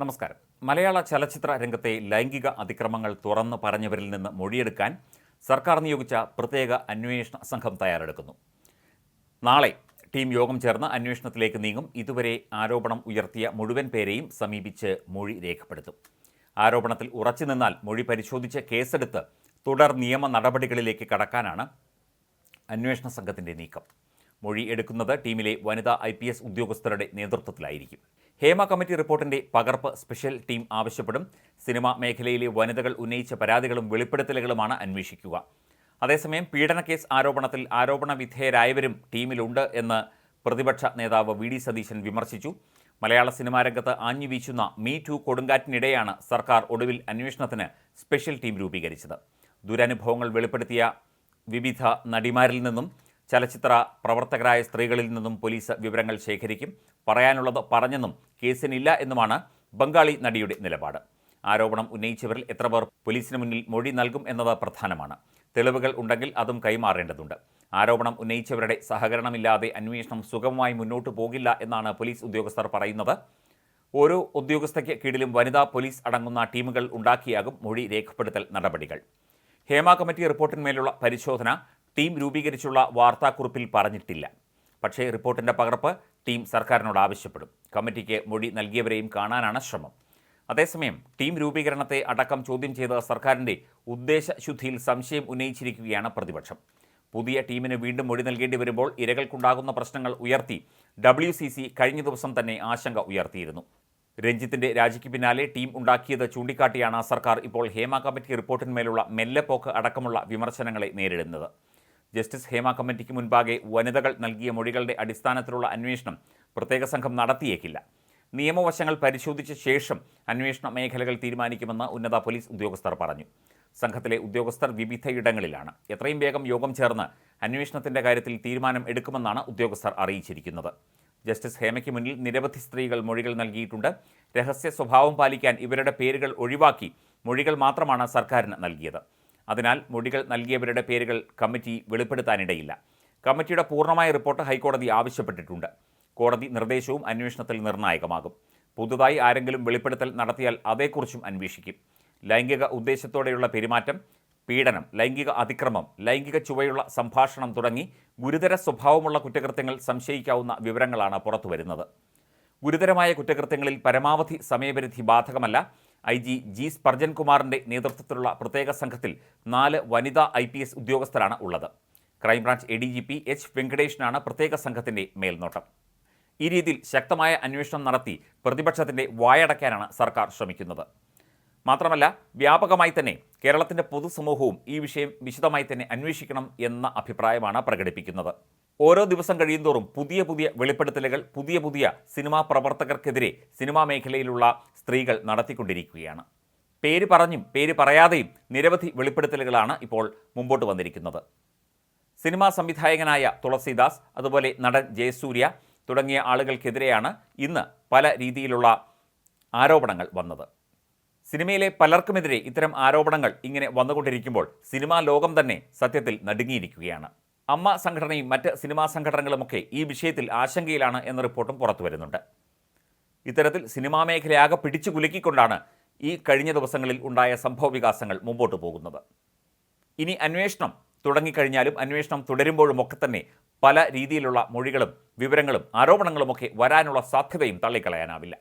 നമസ്കാരം. മലയാള ചലച്ചിത്ര രംഗത്തെ ലൈംഗിക അതിക്രമങ്ങൾ തുറന്നു പറഞ്ഞവരിൽ നിന്ന് മൊഴിയെടുക്കാൻ സർക്കാർ നിയോഗിച്ച പ്രത്യേക അന്വേഷണ സംഘം തയ്യാറെടുക്കുന്നു. നാളെ ടീം യോഗം ചേർന്ന് അന്വേഷണത്തിലേക്ക് നീങ്ങും. ഇതുവരെ ആരോപണം ഉയർത്തിയ മുഴുവൻ പേരെയും സമീപിച്ച് മൊഴി രേഖപ്പെടുത്തും. ആരോപണത്തിൽ ഉറച്ചു നിന്നാൽ മൊഴി പരിശോധിച്ച് കേസെടുത്ത് തുടർ നിയമ നടപടികളിലേക്ക് കടക്കാനാണ് അന്വേഷണ സംഘത്തിന്റെ നീക്കം. മൊഴി എടുക്കുന്നത് ടീമിലെ വനിതാ ഐ ഉദ്യോഗസ്ഥരുടെ നേതൃത്വത്തിലായിരിക്കും. ഹേമ കമ്മിറ്റി റിപ്പോർട്ടിന്റെ പകർപ്പ് സ്പെഷ്യൽ ടീം ആവശ്യപ്പെടും. സിനിമാ മേഖലയിലെ വനിതകൾ ഉന്നയിച്ച പരാതികളും വെളിപ്പെടുത്തലുകളുമാണ് അന്വേഷിക്കുക. അതേസമയം പീഡന കേസ് ആരോപണത്തിൽ ആരോപണ വിധേയരായവരും ടീമിലുണ്ട് എന്ന് പ്രതിപക്ഷ നേതാവ് വി ഡി സതീശൻ വിമർശിച്ചു. മലയാള സിനിമാ രംഗത്ത് ആഞ്ഞു വീശുന്ന മീ ടു കൊടുങ്കാറ്റിനിടെയാണ് സർക്കാർ ഒടുവിൽ അന്വേഷണത്തിന് സ്പെഷ്യൽ ടീം രൂപീകരിച്ചത്. ദുരനുഭവങ്ങൾ വെളിപ്പെടുത്തിയ വിവിധ നടിമാരിൽ നിന്നും ചലച്ചിത്ര പ്രവർത്തകരായ സ്ത്രീകളിൽ നിന്നും പോലീസ് വിവരങ്ങൾ ശേഖരിക്കും. പറയാനുള്ളത് പറഞ്ഞെന്നും കേസിനില്ല എന്നുമാണ് ബംഗാളി നടിയുടെ നിലപാട്. ആരോപണം ഉന്നയിച്ചവരിൽ എത്ര പേർ പോലീസിന് മുന്നിൽ മൊഴി നൽകും എന്നത് പ്രധാനമാണ്. തെളിവുകൾ ഉണ്ടെങ്കിൽ അതും കൈമാറേണ്ടതുണ്ട്. ആരോപണം ഉന്നയിച്ചവരുടെ സഹകരണമില്ലാതെ അന്വേഷണം സുഗമമായി മുന്നോട്ടു പോകില്ല എന്നാണ് പോലീസ് ഉദ്യോഗസ്ഥർ പറയുന്നത്. ഓരോ ഉദ്യോഗസ്ഥയ്ക്ക് കീഴിലും വനിതാ പോലീസ് അടങ്ങുന്ന ടീമുകൾ ഉണ്ടാക്കിയാകും മൊഴി രേഖപ്പെടുത്തൽ നടപടികൾ. ഹേമ കമ്മിറ്റി റിപ്പോർട്ടിന്മേലുള്ള പരിശോധന ടീം രൂപീകരിച്ചുള്ള വാർത്താക്കുറിപ്പിൽ പറഞ്ഞിട്ടില്ല. പക്ഷേ റിപ്പോർട്ടിന്റെ പകർപ്പ് ടീം സർക്കാരിനോട് ആവശ്യപ്പെടും. കമ്മിറ്റിക്ക് മൊഴി നൽകിയവരെയും കാണാനാണ് ശ്രമം. അതേസമയം ടീം രൂപീകരണത്തെ അടക്കം ചോദ്യം ചെയ്ത സർക്കാരിന്റെ ഉദ്ദേശശുദ്ധിയിൽ സംശയം ഉന്നയിച്ചിരിക്കുകയാണ് പ്രതിപക്ഷം. പുതിയ ടീമിന് വീണ്ടും മൊഴി നൽകേണ്ടി വരുമ്പോൾ ഇരകൾക്കുണ്ടാകുന്ന പ്രശ്നങ്ങൾ ഉയർത്തി ഡബ്ല്യു സി സി കഴിഞ്ഞ ദിവസം തന്നെ ആശങ്ക ഉയർത്തിയിരുന്നു. രഞ്ജിത്തിന്റെ രാജിക്ക് പിന്നാലെ ടീം ഉണ്ടാക്കിയത് ചൂണ്ടിക്കാട്ടിയാണ് സർക്കാർ ഇപ്പോൾ ഹേമ കമ്മിറ്റി റിപ്പോർട്ടിന്മേലുള്ള മെല്ലെപ്പോക്ക് അടക്കമുള്ള വിമർശനങ്ങളെ നേരിടുന്നത്. ജസ്റ്റിസ് ഹേമ കമ്മിറ്റിക്ക് മുൻപാകെ വനിതകൾ നൽകിയ മൊഴികളുടെ അടിസ്ഥാനത്തിലുള്ള അന്വേഷണം പ്രത്യേക സംഘം നടത്തിയേക്കില്ല. നിയമവശങ്ങൾ പരിശോധിച്ച ശേഷം അന്വേഷണ മേഖലകൾ തീരുമാനിക്കുമെന്ന് ഉന്നത പോലീസ് ഉദ്യോഗസ്ഥർ പറഞ്ഞു. സംഘത്തിലെ ഉദ്യോഗസ്ഥർ വിവിധയിടങ്ങളിലാണ് എത്രയും വേഗം യോഗം ചേർന്ന് അന്വേഷണത്തിന്റെ കാര്യത്തിൽ തീരുമാനം എടുക്കുമെന്നാണ് ഉദ്യോഗസ്ഥർ അറിയിച്ചിരിക്കുന്നത്. ജസ്റ്റിസ് ഹേമയ്ക്ക് മുന്നിൽ നിരവധി സ്ത്രീകൾ മൊഴികൾ നൽകിയിട്ടുണ്ട്. രഹസ്യ സ്വഭാവം പാലിക്കാൻ ഇവരുടെ പേരുകൾ ഒഴിവാക്കി മൊഴികൾ മാത്രമാണ് സർക്കാരിന് നൽകിയത്. അതിനാൽ മൊഴികൾ നൽകിയവരുടെ പേരുകൾ കമ്മിറ്റി വെളിപ്പെടുത്താനിടയില്ല. കമ്മിറ്റിയുടെ പൂർണമായ റിപ്പോർട്ട് ഹൈക്കോടതി ആവശ്യപ്പെട്ടിട്ടുണ്ട്. കോടതി നിർദ്ദേശവും അന്വേഷണത്തിൽ നിർണായകമാകും. പുതുതായി ആരെങ്കിലും വെളിപ്പെടുത്തൽ നടത്തിയാൽ അതേക്കുറിച്ചും അന്വേഷിക്കും. ലൈംഗിക ഉദ്ദേശത്തോടെയുള്ള പെരുമാറ്റം പീഡനം ലൈംഗിക അതിക്രമം ലൈംഗിക ചുവയുള്ള സംഭാഷണം തുടങ്ങി ഗുരുതര സ്വഭാവമുള്ള കുറ്റകൃത്യങ്ങൾ സംശയിക്കാവുന്ന വിവരങ്ങളാണ് പുറത്തുവരുന്നത്. ഗുരുതരമായ കുറ്റകൃത്യങ്ങളിൽ പരമാവധി സമയപരിധി ബാധകമല്ല. ഐ ജി ജി സ്പർജൻ കുമാറിന്റെ നേതൃത്വത്തിലുള്ള പ്രത്യേക സംഘത്തിൽ നാല് വനിതാ ഐ പി എസ് ഉദ്യോഗസ്ഥരാണ് ഉള്ളത്. Crime branch A D G P H വെങ്കടേഷിനാണ് പ്രത്യേക സംഘത്തിന്റെ മേൽനോട്ടം. ഈ രീതിയിൽ ശക്തമായ അന്വേഷണം നടത്തി പ്രതിപക്ഷത്തിന്റെ വായടയ്ക്കാനാണ് സർക്കാർ ശ്രമിക്കുന്നത്. മാത്രമല്ല വ്യാപകമായി തന്നെ കേരളത്തിന്റെ പൊതുസമൂഹവും ഈ വിഷയം വിശദമായി തന്നെ അന്വേഷിക്കണം എന്ന അഭിപ്രായമാണ് പ്രകടിപ്പിക്കുന്നത്. ഓരോ ദിവസം കഴിയുന്തോറും പുതിയ പുതിയ വെളിപ്പെടുത്തലുകൾ പുതിയ പുതിയ സിനിമാ പ്രവർത്തകർക്കെതിരെ സിനിമാ മേഖലയിലുള്ള സ്ത്രീകൾ നടത്തിക്കൊണ്ടിരിക്കുകയാണ്. പേര് പറഞ്ഞും പേര് പറയാതെയും നിരവധി വെളിപ്പെടുത്തലുകളാണ് ഇപ്പോൾ മുമ്പോട്ട് വന്നിരിക്കുന്നത്. സിനിമാ സംവിധായകനായ തുളസിദാസ് അതുപോലെ നടൻ ജയസൂര്യ തുടങ്ങിയ ആളുകൾക്കെതിരെയാണ് ഇന്ന് പല രീതിയിലുള്ള ആരോപണങ്ങൾ വന്നത്. സിനിമയിലെ പലർക്കുമെതിരെ ഇത്തരം ആരോപണങ്ങൾ ഇങ്ങനെ വന്നുകൊണ്ടിരിക്കുമ്പോൾ സിനിമാ ലോകം തന്നെ സത്യത്തിൽ നടുങ്ങിയിരിക്കുകയാണ്. അമ്മ സംഘടനയും മറ്റ് സിനിമാ സംഘടനകളുമൊക്കെ ഈ വിഷയത്തിൽ ആശങ്കയിലാണ് എന്ന റിപ്പോർട്ടും പുറത്തു വരുന്നുണ്ട് ഇത്തരത്തിൽ സിനിമാ മേഖലയാകെ പിടിച്ചു കുലുക്കിക്കൊണ്ടാണ് ഈ കഴിഞ്ഞ ദിവസങ്ങളിൽ ഉണ്ടായ സംഭവ വികാസങ്ങൾ മുമ്പോട്ട് പോകുന്നത്. ഇനി അന്വേഷണം തുടങ്ങിക്കഴിഞ്ഞാലും അന്വേഷണം തുടരുമ്പോഴും ഒക്കെ തന്നെ പല രീതിയിലുള്ള മൊഴികളും വിവരങ്ങളും ആരോപണങ്ങളുമൊക്കെ വരാനുള്ള സാധ്യതയും തള്ളിക്കളയാനാവില്ല.